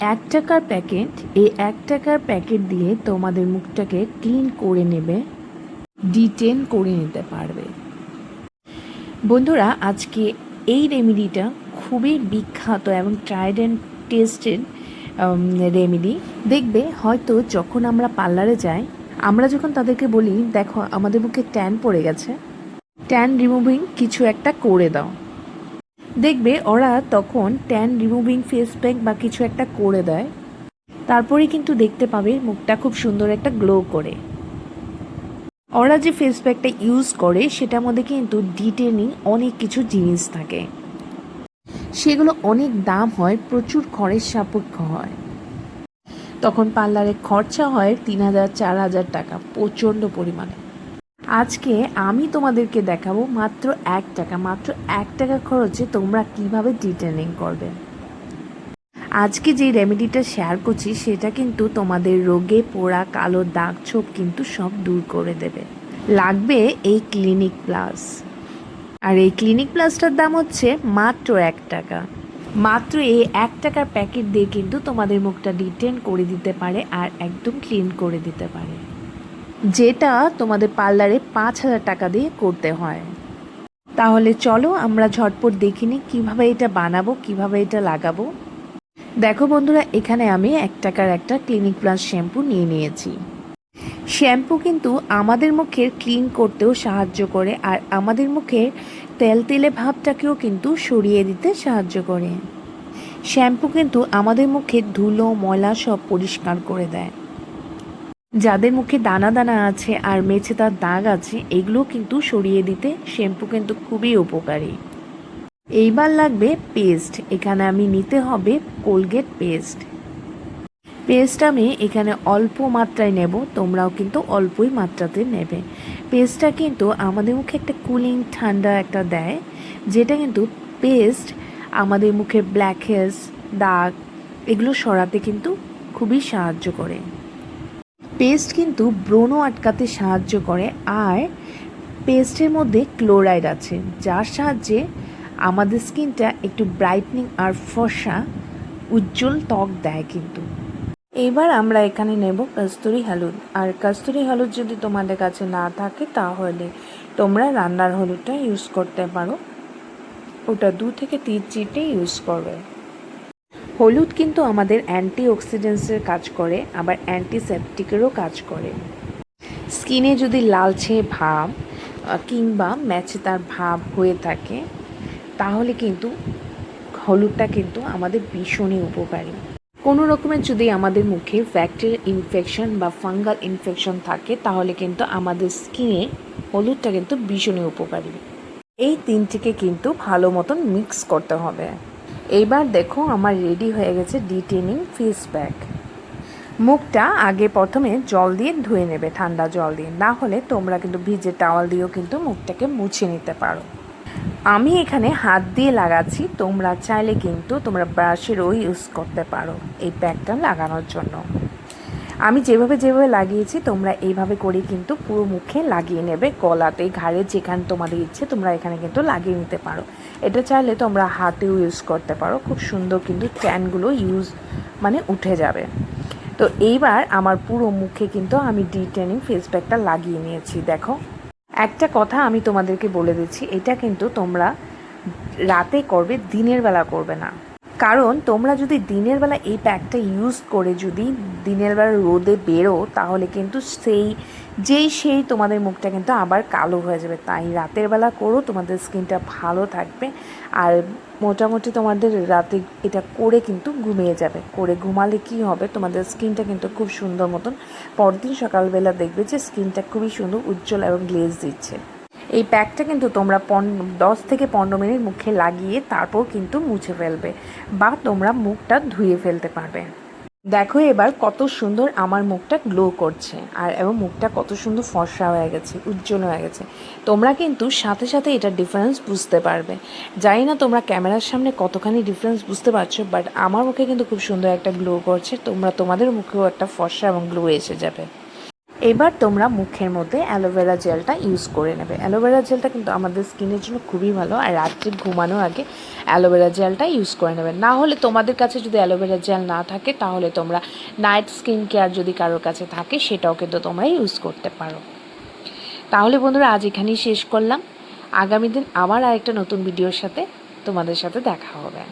এক টাকার প্যাকেট, এই এক টাকার প্যাকেট দিয়ে তোমাদের মুখটাকে ক্লিন করে নেবে ডিটেন করে নিতে পারবে। বন্ধুরা, আজকে এই রেমেডিটা খুবই বিখ্যাত এবং ট্রাইড অ্যান্ড টেস্টেড রেমেডি দেখবে, হয়তো যখন আমরা পার্লারে যাই, আমরা যখন তাদেরকে বলি, দেখো, আমাদের মুখে ট্যান পড়ে গেছে ট্যান রিমুভিং কিছু একটা করে দাও। দেখবে ওরা তখন ট্যান রিমুভিং ফেস প্যাক বা কিছু একটা করে দেয়। তারপরে কিন্তু দেখতে পাবে মুখটা খুব সুন্দর একটা গ্লো করে। ওরা যে ফেস প্যাকটা ইউজ করে, সেটার মধ্যে কিন্তু ডিটেনিং অনেক কিছু জিনিস থাকে। সেগুলো অনেক দাম হয়, প্রচুর খরচ সাপেক্ষ হয়। তখন পার্লারে খরচা হয় তিন হাজার, চার হাজার টাকা, প্রচণ্ড পরিমাণে। আজকে আমি তোমাদেরকে দেখাবো মাত্র এক টাকা, মাত্র এক টাকা খরচে তোমরা কীভাবে ডিটেনিং করবে। আজকে যে রেমেডিটা শেয়ার করছি, সেটা কিন্তু তোমাদের রোগে পোড়া, কালো দাগ, ছোপ কিন্তু সব দূর করে দেবে। লাগবে এই ক্লিনিক প্লাস আর এই ক্লিনিক প্লাসটার দাম হচ্ছে মাত্র এক টাকা। মাত্র এই এক টাকার প্যাকেট দিয়ে কিন্তু তোমাদের মুখটা ডিটেন করে দিতে পারে আর একদম ক্লিন করে দিতে পারে। যেটা তোমাদের পার্লারে পাঁচ হাজার টাকা দিয়ে করতে হয়। তাহলে চলো আমরা ঝটপট দেখি দেখিনি কীভাবে এটা বানাবো, কীভাবে এটা লাগাবো। দেখো বন্ধুরা, এখানে আমি এক টাকার একটা ক্লিনিক প্লাস শ্যাম্পু নিয়ে নিয়েছি। শ্যাম্পু কিন্তু আমাদের মুখের ক্লিন করতেও সাহায্য করে আর আমাদের মুখের তেল তেলে ভাবটাকেও কিন্তু সরিয়ে দিতে সাহায্য করে। শ্যাম্পু কিন্তু আমাদের মুখে ধুলো, ময়লা সব পরিষ্কার করে দেয়। যাদের মুখে দানা দানা আছে আর মেছে তার দাগ আছে, এগুলো কিন্তু সরিয়ে দিতে শ্যাম্পু কিন্তু খুবই উপকারী। এইবার লাগবে পেস্ট। এখানে আমি নিতে হবে কোলগেট পেস্ট। পেস্ট আমি এখানে অল্প মাত্রায় নেব, তোমরাও কিন্তু অল্পই মাত্রাতে নেবে। পেস্টটা কিন্তু আমাদের মুখে একটা কুলিং ঠান্ডা একটা দেয়, যেটা কিন্তু পেস্ট আমাদের মুখে ব্ল্যাক হেডস দাগ, এগুলো সরাতে কিন্তু খুবই সাহায্য করে। পেস্ট কিন্তু ব্রণ আটকাতে সাহায্য করে আর পেস্টের মধ্যে ক্লোরাইড আছে, যার সাহায্যে আমাদের স্কিনটা একটু ব্রাইটনিং আর ফসা উজ্জ্বল ত্বক দেয় কিন্তু। এবার আমরা এখানে নেব কস্তুরি হলুদ। আর কস্তুরি হলুদ যদি তোমাদের কাছে না থাকে, তাহলে তোমরা রান্নার হলুদটা ইউজ করতে পারো। ওটা দু থেকে তিন চিটে ইউজ করবে। হলুদ কিন্তু আমাদের অ্যান্টি অক্সিডেন্টসের কাজ করে, আবার অ্যান্টিসেপটিকেরও কাজ করে। স্কিনে যদি লালচে ভাব কিংবা ম্যাচে তার ভাব হয়ে থাকে, তাহলে কিন্তু হলুদটা কিন্তু আমাদের ভীষণই উপকারী। কোনো রকমের যদি আমাদের মুখে ব্যাকটেরিয়া ইনফেকশন বা ফাঙ্গাল ইনফেকশন থাকে, তাহলে কিন্তু আমাদের স্কিনে হলুদটা কিন্তু ভীষণই উপকারী। এই তিনটিকে কিন্তু ভালো মতন মিক্স করতে হবে। এইবার দেখো আমার রেডি হয়ে গেছে ডিটেনিং ফিস প্যাক মুখটা আগে প্রথমে জল দিয়ে ধুয়ে নেবে, ঠান্ডা জল দিয়ে। না হলে তোমরা কিন্তু ভিজে টাওয়াল দিয়েও কিন্তু মুখটাকে মুছে নিতে পারো। আমি এখানে হাত দিয়ে লাগাচ্ছি, তোমরা চাইলে কিন্তু তোমরা ব্রাশেরও ইউজ করতে পারো এই প্যাকটা লাগানোর জন্য। আমি যেভাবে যেভাবে লাগিয়েছি, তোমরা এইভাবে করে কিন্তু পুরো মুখে লাগিয়ে নেবে গলাতে। ঘাড়ে যেখানে তোমাদের ইচ্ছে, তোমরা এখানে কিন্তু লাগিয়ে নিতে পারো। এটা চাইলে তোমরা হাতেও ইউজ করতে পারো। খুব সুন্দর কিন্তু ট্যানগুলো ইউজ মানে উঠে যাবে। তো এইবার আমার পুরো মুখে কিন্তু আমি ডিটেনিং ফেস প্যাকটা লাগিয়ে নিয়েছি, দেখো। একটা কথা আমি তোমাদেরকে বলে দিচ্ছি, এটা কিন্তু তোমরা রাতে করবে, দিনের বেলা করবে না। কারণ তোমরা যদি দিনের বেলা এই প্যাকটা ইউজ করে যদি দিনের বেলা রোদে বেরো, তাহলে কিন্তু সেই, যেই সেই তোমাদের মুখটা কিন্তু আবার কালো হয়ে যাবে। তাই রাতের বেলা করো, তোমাদের স্কিনটা ভালো থাকবে। আর মোটামুটি তোমাদের রাতে এটা করে কিন্তু ঘুমিয়ে যাবে। করে ঘুমালে কি হবে? তোমাদের স্কিনটা কিন্তু খুব সুন্দর মতন পরদিন সকালবেলা দেখবে যে স্কিনটা খুবই সুন্দর, উজ্জ্বল এবং গ্লেজ দিচ্ছে। এই প্যাকটা কিন্তু তোমরা পন দশ থেকে পনেরো মিনিট মুখে লাগিয়ে তারপর কিন্তু মুছে ফেলবে বা তোমরা মুখটা ধুয়ে ফেলতে পারবে। দেখো এবার কত সুন্দর আমার মুখটা গ্লো করছে আর এবং মুখটা কত সুন্দর ফর্সা হয়ে গেছে, উজ্জ্বল হয়ে গেছে। তোমরা কিন্তু সাথে সাথে এটা ডিফারেন্স বুঝতে পারবে। জানি না তোমরা ক্যামেরার সামনে কতখানি ডিফারেন্স বুঝতে পারছ বাট আমার মুখে কিন্তু খুব সুন্দর একটা গ্লো করছে। তোমরা তোমাদের মুখেও একটা ফর্সা এবং গ্লো এসে যাবে। এবার তোমরা মুখের মধ্যে অ্যালোভেরা জেলটা ইউজ করে নেবে। অ্যালোভেরা জেলটা কিন্তু আমাদের স্কিনের জন্য খুবই ভালো আর রাত্রে ঘুমানোর আগে অ্যালোভেরা জেলটা ইউজ করে নেবে। না হলে তোমাদের কাছে যদি অ্যালোভেরা জেল না থাকে, তাহলে তোমরা নাইট স্কিন কেয়ার যদি কারোর কাছে থাকে, সেটাও কিন্তু তোমরা ইউজ করতে পারো। তাহলে বন্ধুরা, আজ এখানেই শেষ করলাম। আগামী দিন আবার আরেকটা নতুন ভিডিওর সাথে তোমাদের সাথে দেখা হবে।